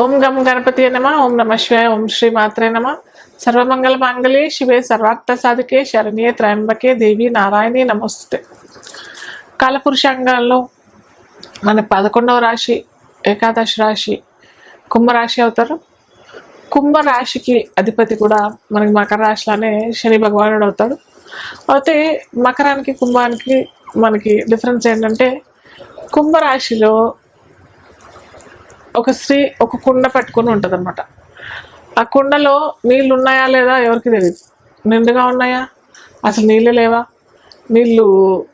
ఓం గం గణపతి నమ ఓం నమ శివాయ ఓం శ్రీ మాత్రే నమ. సర్వమంగళ మాంగళ్యే శివే సర్వార్థ సాధికే శరణ్యే త్రయంబకే దేవి నారాయణి నమస్తే కాలపురుషాంగంలో మన పదకొండవ రాశి ఏకాదశ రాశి కుంభరాశి అవుతారు. కుంభరాశికి అధిపతి కూడా మనకి మకర రాశిలోనే శని భగవానుడు అవుతాడు. అయితే మకరానికి కుంభానికి మనకి డిఫరెన్స్ ఏంటంటే కుంభరాశిలో ఒక స్త్రీ ఒక కుండ పట్టుకొని ఉంటుంది అనమాట ఆ కుండలో నీళ్ళు ఉన్నాయా లేదా ఎవరికి తెలియదు నిండుగా ఉన్నాయా? అసలు నీళ్ళే లేవా? నీళ్ళు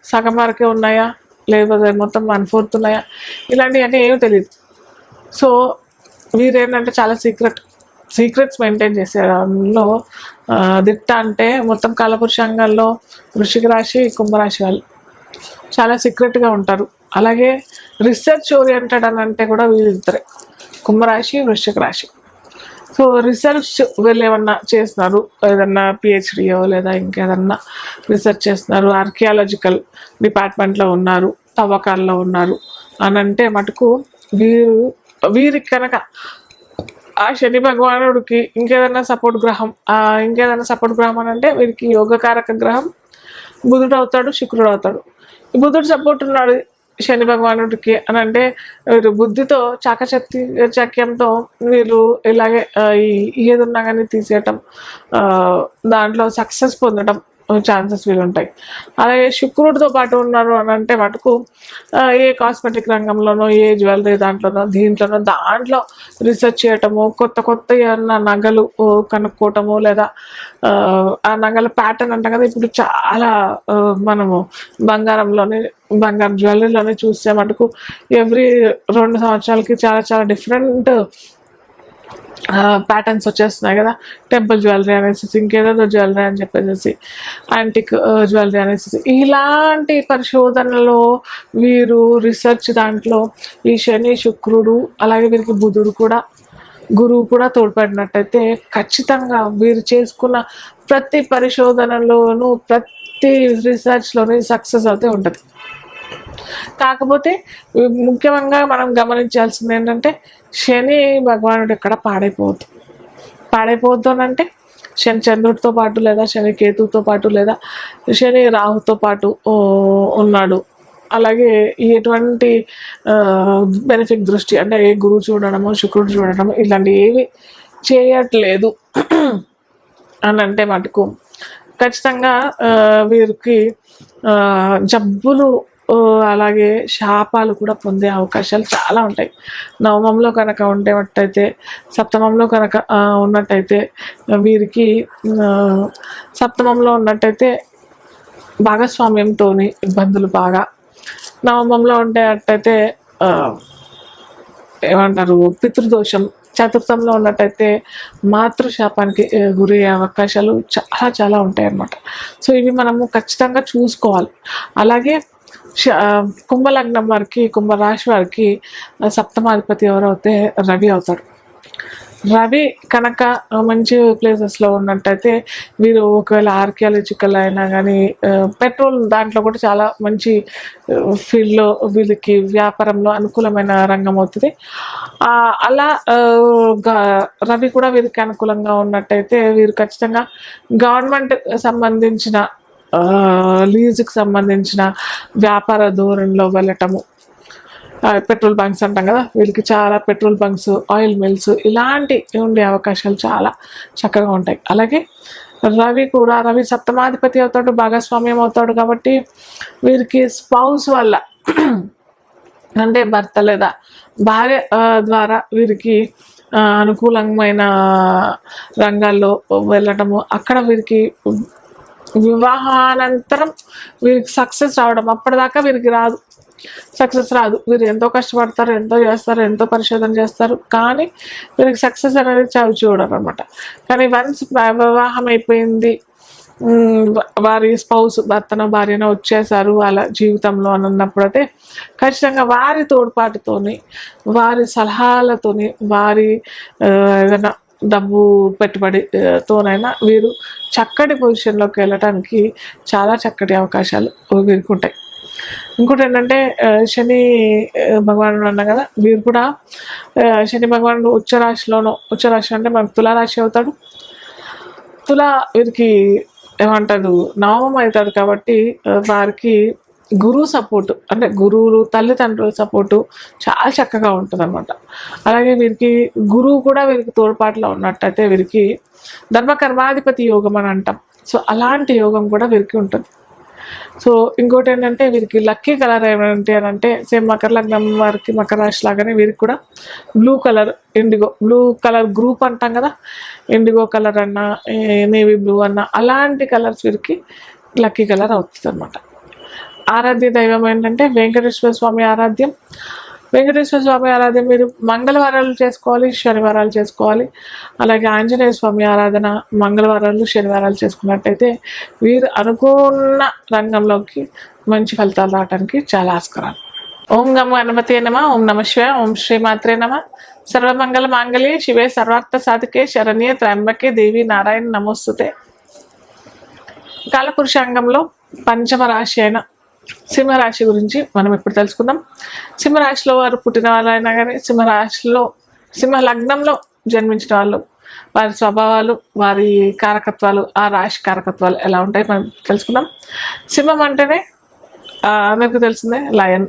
సగం వరకే ఉన్నాయా? లేకపోతే మొత్తం వన్ ఫోర్త్ ఉన్నాయా ఇలాంటివన్నీ ఏమీ తెలియదు సో వీరేంటంటే చాలా సీక్రెట్ సీక్రెట్స్ మెయింటైన్ చేసేలో దానిలో దిట్ట అంటే మొత్తం కాలపురుషాంగాల్లో వృషిక రాశి కుంభరాశి వాళ్ళు చాలా సీక్రెట్గా ఉంటారు. అలాగే రీసెర్చ్ ఓరియంటెడ్ అని అంటే కూడా వీళ్ళిద్దరే కుంభరాశి వృశ్చిక రాశి. సో రీసెర్చ్ వీళ్ళు ఏమన్నా చేస్తున్నారు ఏదన్నా పిహెచ్డియో లేదా ఇంకేదన్నా రీసెర్చ్ చేస్తున్నారు ఆర్కియాలజికల్ డిపార్ట్మెంట్లో ఉన్నారు తవ్వకాల్లో ఉన్నారు అని అంటే మటుకు వీరు వీరికి కనుక ఆ శని భగవానుడికి ఇంకేదైనా సపోర్ట్ గ్రహం ఇంకేదన్నా సపోర్ట్ గ్రహం అని అంటే వీరికి యోగకారక గ్రహం బుధుడు అవుతాడు శుక్రుడు అవుతాడు. ఈ బుధుడు సపోర్ట్ ఉన్నాడు శని భగవానుడికి అని అంటే వీరు బుద్ధితో చాకచక్తి చక్యంతో వీరు ఇలాగే ఈ- ఏది ఉన్నా కానీ తీసేయటం దాంట్లో సక్సెస్ పొందడం ఛాన్సెస్ వీలు ఉంటాయి అలాగే శుక్రుడితో పాటు ఉన్నారు అని అంటే మటుకు ఏ కాస్మెటిక్ రంగంలోనో ఏ జ్యువెలరీ దాంట్లోనో దీంట్లోనో దాంట్లో రీసెర్చ్ చేయటము కొత్త కొత్త ఏమన్నా నగలు కనుక్కోవటము లేదా ఆ, నగల ప్యాటర్న్ అంటాం కదా ఇప్పుడు చాలా మనము బంగారంలోనే బంగారం జ్యువెలరీలోనే చూస్తే మటుకు ఎవ్రీ రెండు సంవత్సరాలకి చాలా చాలా డిఫరెంట్ ప్యాటర్న్స్ వచ్చేస్తున్నాయి కదా. టెంపుల్ జ్యువెలరీ అనేసి ఇంకేదో జ్యువెలరీ అని చెప్పేసి యాంటిక్ జ్యువెలరీ అనేసి ఇలాంటి పరిశోధనలో వీరు రీసెర్చ్ దాంట్లో ఈ శని శుక్రుడు అలాగే వీరికి బుధుడు కూడా గురువు కూడా తోడ్పడినట్టయితే ఖచ్చితంగా వీరు చేసుకున్న ప్రతి పరిశోధనలోనూ ప్రతి రీసెర్చ్లోనూ సక్సెస్ అయితే ఉంటుంది. కాకపోతే ముఖ్యంగా మనం గమనించాల్సింది ఏంటంటే శని భగవానుడు ఎక్కడ పాడైపోవద్దు. పాడైపోవద్దు అని అంటే శని చంద్రుడితో పాటు లేదా శని కేతువుతో పాటు లేదా శని రాహుతో పాటు ఉన్నాడు. అలాగే ఎటువంటి బెనిఫిట్ దృష్టి అంటే ఏ గురువు చూడడము శుక్రుడు చూడడము ఇలాంటివి ఏవి చేయట్లేదు. అని అంటే మటుకు ఖచ్చితంగా వీరికి జబ్బులు అలాగే శాపాలు కూడా పొందే అవకాశాలు చాలా ఉంటాయి. నవమంలో కనుక ఉండేటట్టయితే సప్తమంలో కనుక ఉన్నట్టయితే వీరికి సప్తమంలో ఉన్నట్టయితే భాగస్వామ్యంతో ఇబ్బందులు బాగా. నవమంలో ఉండేటట్టయితే ఏమంటారు పితృదోషం. చతుర్థంలో ఉన్నట్టయితే మాతృశాపానికి గురి అవకాశాలు చాలా చాలా ఉంటాయి అన్నమాట సో ఇవి మనము ఖచ్చితంగా చూసుకోవాలి. అలాగే కుంభలగ్నం వారికి కుంభరాశి వారికి సప్తమాధిపతి ఎవరైతే రవి అవుతాడు రవి కనుక మంచి ప్లేసెస్లో ఉన్నట్టయితే వీరు ఒకవేళ ఆర్కియాలజికల్ అయినా కానీ పెట్రోల్ దాంట్లో కూడా చాలా మంచి ఫీల్డ్లో వీళ్ళకి వ్యాపారంలో అనుకూలమైన రంగం అవుతుంది. అలా రవి కూడా వీరికి అనుకూలంగా ఉన్నట్టయితే వీరు ఖచ్చితంగా గవర్నమెంట్ సంబంధించిన లీజుకి సంబంధించిన వ్యాపార ధోరణిలో వెళ్ళటము. పెట్రోల్ బంక్స్ అంటాం కదా వీళ్ళకి చాలా పెట్రోల్ బంక్స్ ఆయిల్ మిల్స్ ఇలాంటి ఉండే అవకాశాలు చాలా చక్కగా ఉంటాయి. అలాగే రవి కూడా రవి సప్తమాధిపతి అవుతాడు భాగస్వామ్యం అవుతాడు కాబట్టి వీరికి స్పౌస్ వల్ల అంటే భర్త లేదా భార్య ద్వారా వీరికి అనుకూలమైన రంగాల్లో వెళ్ళటము అక్కడ వీరికి వివాహానంతరం వీరికి సక్సెస్ రావడం అప్పటిదాకా వీరికి రాదు. సక్సెస్ రాదు. వీరు ఎంతో కష్టపడతారు ఎంతో చేస్తారు ఎంతో పరిశోధన చేస్తారు. కానీ వీరికి సక్సెస్ అనేది చవి చూడరు అనమాట కానీ వన్స్ వివాహం అయిపోయింది వారి స్పౌస్ భర్తనో భార్యనో వచ్చేసారు వాళ్ళ జీవితంలో అని అన్నప్పుడైతే ఖచ్చితంగా వారి తోడ్పాటుతోని వారి సలహాలతోని వారి ఏదైనా డబ్బు పెట్టుబడితోనైనా వీరు చక్కటి పొజిషన్లోకి వెళ్ళటానికి చాలా చక్కటి అవకాశాలు వీరికి ఉంటాయి ఇంకోటి ఏంటంటే శని భగవానుడు అన్నా కదా వీరు కూడా శని భగవానుడు ఉచ్చరాశిలోనో ఉచ్చరాశి అంటే మనకు తులారాశి అవుతాడు. తుల వీరికి ఏమంటారు నవమం అవుతాడు కాబట్టి వారికి గురువు సపోర్టు అంటే గురువులు తల్లిదండ్రుల సపోర్టు చాలా చక్కగా ఉంటుంది అనమాట అలాగే వీరికి గురువు కూడా వీరికి తోడ్పాటులో ఉన్నట్టయితే వీరికి ధర్మకర్మాధిపతి యోగం అని అంటాం. సో అలాంటి యోగం కూడా వీరికి ఉంటుంది. సో ఇంకోటి ఏంటంటే వీరికి లక్కీ కలర్ ఏమంటే అని అంటే సేమ్ మకర లగ్నం వారికి మకర రాశి లాగానే వీరికి కూడా blue colour indigo blue colour group అంటాం కదా. ఇండిగో కలర్ అన్నా నేవీ బ్లూ అన్నా అలాంటి కలర్స్ వీరికి లక్కీ కలర్ అవుతుంది అనమాట ఆరాధ్య దైవం ఏంటంటే వెంకటేశ్వర స్వామి ఆరాధ్యం. వెంకటేశ్వర స్వామి ఆరాధన మీరు మంగళవారాలు చేసుకోవాలి శనివారాలు చేసుకోవాలి. అలాగే ఆంజనేయ స్వామి ఆరాధన మంగళవారాలు శనివారాలు చేసుకున్నట్టయితే వీరు అనుకున్న రంగంలోకి మంచి ఫలితాలు రావడానికి చాలా ఆస్కారాలు. ఓం గమ గణపతి నమ ఓం నమ శివ ఓం శ్రీమాత్రే నమ. సర్వమంగళ మాంగళ్యే శివే సర్వార్థ సాధికే శరణ్య త్రయంబకే దేవి నారాయణ నమోస్తుతే. కాలపురుషాంగంలో పంచమ రాశి అయిన సింహరాశి గురించి మనం ఇప్పుడు తెలుసుకుందాం. సింహరాశిలో వారు పుట్టిన వాళ్ళైనా కానీ సింహరాశిలో సింహ లగ్నంలో జన్మించిన వాళ్ళు వారి స్వభావాలు వారి కారకత్వాలు ఆ రాశి కారకత్వాలు ఎలా ఉంటాయి మనం తెలుసుకుందాం. సింహం అంటేనే అందరికీ తెలిసిందే లయన్.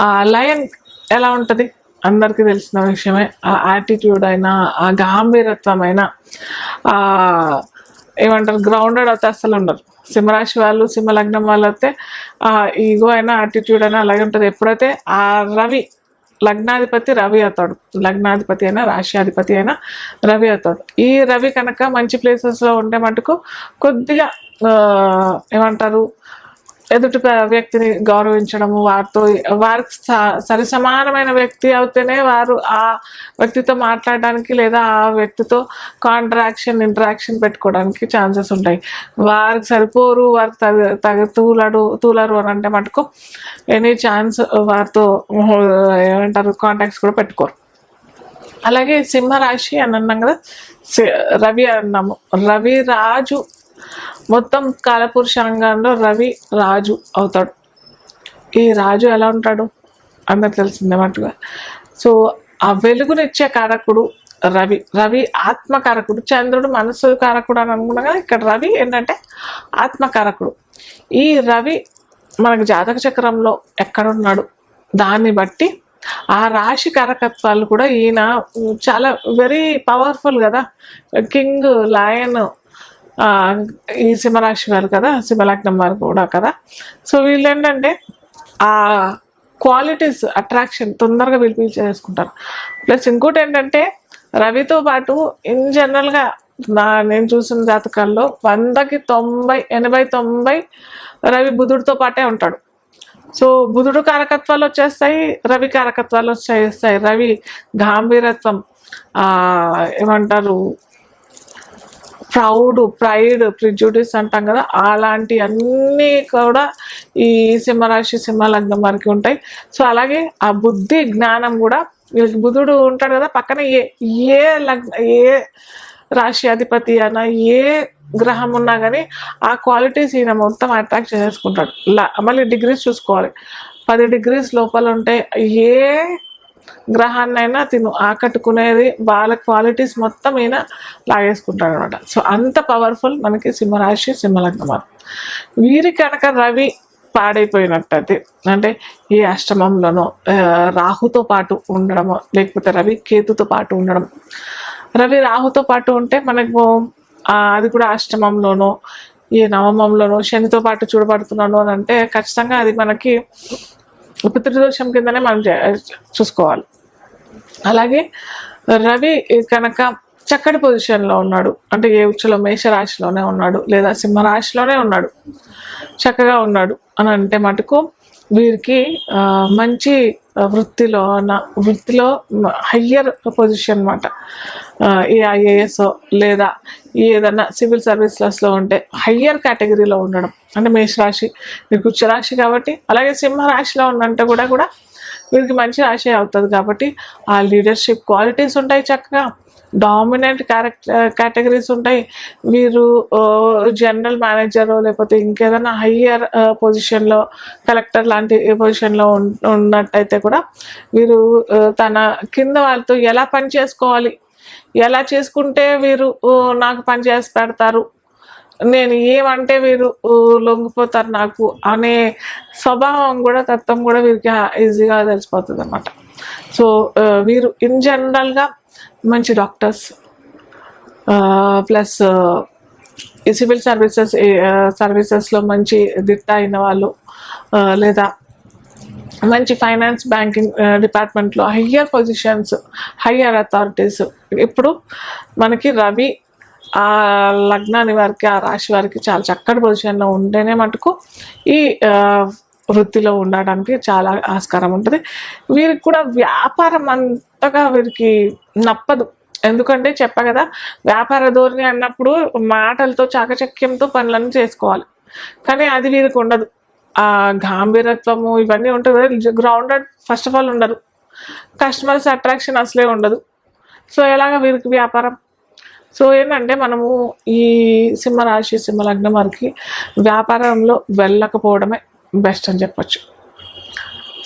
ఆ లయన్ ఎలా ఉంటుంది? అందరికీ తెలిసిన విషయమే. ఆ యాటిట్యూడ్ అయినా ఆ గాంభీరత్వం అయినా ఆ ఏమంటారు గ్రౌండెడ్ అయితే అసలు ఉండరు. సింహరాశి వాళ్ళు సింహ లగ్నం వాళ్ళు అయితే ఈగో అయినా యాటిట్యూడ్ అయినా అలాగే ఉంటుంది. ఎప్పుడైతే ఆ రవి లగ్నాధిపతి రవి అవుతాడు లగ్నాధిపతి అయినా రాశ్యాధిపతి అయినా రవి అవుతాడు. ఈ రవి కనుక మంచి ప్లేసెస్లో ఉంటే మటుకు కొద్దిగా ఏమంటారు ఎదుటి వ్యక్తిని గౌరవించడము వారితో వారికి స- సరి సమానమైన వ్యక్తి అవుతేనే వారు ఆ వ్యక్తితో మాట్లాడడానికి లేదా ఆ వ్యక్తితో కాంట్రాక్షన్ ఇంటరాక్షన్ పెట్టుకోవడానికి ఛాన్సెస్ ఉంటాయి. వారికి సరిపోరు వారికి తగ తగ తూలడు తూలరు అని అంటే మటుకు ఎనీ ఛాన్స్ వారితో ఏమంటారు కాంటాక్ట్స్ కూడా పెట్టుకోరు. అలాగే సింహరాశి అని అన్నాం కదా సి- రవి అన్నాము. రవి రాజు మొత్తం కాలపురుషాంగంలో రవి రాజు అవుతాడు. ఈ రాజు ఎలా ఉంటాడు? అందరికి తెలిసిందే మట్టుగా సో ఆ వెలుగునిచ్చే కారకుడు రవి. రవి ఆత్మకారకుడు చంద్రుడు మనస్సు కారకుడు అని అనుకున్నాగా ఇక్కడ రవి ఏంటంటే ఆత్మకారకుడు ఈ రవి మనకు జాతక చక్రంలో ఎక్కడున్నాడు? దాన్ని బట్టి ఆ రాశి కారకత్వాలు కూడా ఈయన చాలా వెరీ పవర్ఫుల్ కదా. కింగ్ లయన్ ఈ సింహరాశి వారు కదా సింహలగ్నం వారు కూడా కదా. సో వీళ్ళు ఏంటంటే ఆ క్వాలిటీస్ అట్రాక్షన్ తొందరగా పిలిపించి చేసుకుంటారు ప్లస్ ఇంకోటి ఏంటంటే రవితో పాటు ఇన్ జనరల్గా నా నేను చూసిన జాతకాల్లో వందకి తొంభై ఎనభై తొంభై రవి బుధుడితో పాటే ఉంటాడు. సో బుధుడు కారకత్వాలు వచ్చేస్తాయి రవి కారకత్వాలు వచ్చేస్తాయి. రవి గాంభీరత్వం ఏమంటారు ప్రౌడ్ ప్రైడ్ ప్రిజుడిస్ అంటాం కదా అలాంటి అన్నీ కూడా ఈ సింహరాశి సింహలగ్నం వారికి ఉంటాయి. సో అలాగే ఆ బుద్ధి జ్ఞానం కూడా వీళ్ళకి బుధుడు ఉంటాడు కదా పక్కన ఏ ఏ లగ్న ఏ రాశి అధిపతి అన్న ఏ గ్రహం ఉన్నా కానీ ఆ క్వాలిటీస్ ఈయన మొత్తం అట్రాక్ట్ చేసుకుంటాడు మళ్ళీ డిగ్రీస్ చూసుకోవాలి. పది డిగ్రీస్ లోపల ఉంటే ఏ గ్రహాన్నైనా తిను ఆకట్టుకునేది వాళ్ళ క్వాలిటీస్ మొత్తం ఈయన లాగేసుకుంటాడు అనమాట సో అంత పవర్ఫుల్ మనకి సింహరాశి సింహలగ్నం వీరి కనుక రవి పాడైపోయినట్టయితే అంటే ఈ అష్టమంలోనో రాహుతో పాటు ఉండడమో లేకపోతే రవి కేతుతో పాటు ఉండడం. రవి రాహుతో పాటు ఉంటే మనకు అది కూడా అష్టమంలోనో ఈ నవమంలోనో శనితో పాటు చూడబడుతున్నాను అని అంటే ఖచ్చితంగా అది మనకి పితృదోషం కిందనే మనం చే- చూసుకోవాలి. అలాగే రవి కనుక చక్కటి పొజిషన్లో ఉన్నాడు. అంటే ఏ ఉచ్చలో మేషరాశిలోనే ఉన్నాడు లేదా సింహరాశిలోనే ఉన్నాడు. చక్కగా ఉన్నాడు అని అంటే మటుకు వీరికి మంచి వృత్తిలో నా- వృత్తిలో హయ్యర్ పొజిషన్ అనమాట ఏ ఐఏఎస్ లేదా ఏదైనా సివిల్ సర్వీసెస్లో ఉంటే హయ్యర్ కేటగిరీలో ఉండడం. అంటే మేషరాశి మీకు ఉచ్చరాశి కాబట్టి అలాగే సింహరాశిలో ఉన్నంటే కూడా కూడా వీరికి మంచి రాశి అవుతుంది కాబట్టి ఆ లీడర్షిప్ క్వాలిటీస్ ఉంటాయి చక్కగా. డామినెంట్ క్యారెక్టర్ కేటగిరీస్ ఉంటాయి. మీరు జనరల్ మేనేజర్ లేకపోతే ఇంకేదైనా హయ్యర్ పొజిషన్లో కలెక్టర్ లాంటి పొజిషన్లో ఉన్నట్టయితే కూడా వీరు తన కింద వాళ్ళతో ఎలా పని చేసుకోవాలి? ఎలా చేసుకుంటే వీరు నాకు పని చేసి పెడతారు? నేను ఏమంటే వీరు లొంగిపోతారు నాకు అనే స్వభావం కూడా తత్వం కూడా వీరికి ఈజీగా తెలిసిపోతుంది అనమాట సో వీరు ఇన్ జనరల్గా మంచి డాక్టర్స్. ప్లస్ ఈ సివిల్ సర్వీసెస్ సర్వీసెస్లో మంచి దిట్ట అయిన వాళ్ళు లేదా మంచి ఫైనాన్స్ బ్యాంకింగ్ డిపార్ట్మెంట్లో హయ్యర్ పొజిషన్స్ హయ్యర్ అథారిటీస్. ఇప్పుడు మనకి రవి ఆ లగ్నాన్ని వారికి ఆ రాశి వారికి చాలా చక్కటి పొజిషన్లో ఉంటేనే మటుకు ఈ వృత్తిలో ఉండడానికి చాలా ఆస్కారం ఉంటుంది. వీరికి కూడా వ్యాపారం అంతగా వీరికి నప్పదు. ఎందుకంటే చెప్పా కదా వ్యాపార ధోరణి అన్నప్పుడు మాటలతో చాకచక్యంతో పనులను చేసుకోవాలి. కానీ అది వీరికి ఉండదు. ఆ గాంభీరత్వము ఇవన్నీ ఉంటుంది గ్రౌండెడ్ ఫస్ట్ ఆఫ్ ఆల్ ఉండరు. కస్టమర్స్ అట్రాక్షన్ అసలే ఉండదు. సో ఎలాగ వీరికి వ్యాపారం? సో ఏంటంటే మనము ఈ సింహరాశి సింహలగ్నం వారికి వ్యాపారంలో వెళ్ళకపోవడమే. బెస్ట్ అని చెప్పొచ్చు.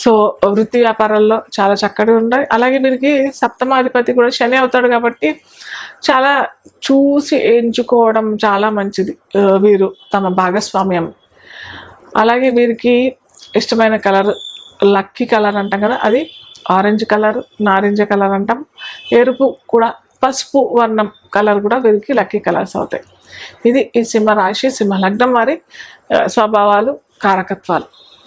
సో వృత్తి వ్యాపారాల్లో చాలా చక్కగా ఉంటాయి. అలాగే వీరికి సప్తమాధిపతి కూడా శని అవుతాడు కాబట్టి చాలా చూసి ఎంచుకోవడం చాలా మంచిది వీరు తమ భాగస్వామ్యం. అలాగే వీరికి ఇష్టమైన కలర్ లక్కీ కలర్ అంటాం కదా అది ఆరెంజ్ కలర్ నారింజ కలర్ అంటాం. ఎరుపు కూడా పసుపు వర్ణం కలర్ కూడా వీరికి లక్కీ కలర్స్ అవుతాయి. ఇది ఈ సింహ రాశి సింహ లగ్నం వారి స్వభావాలు. కారకత్వాలు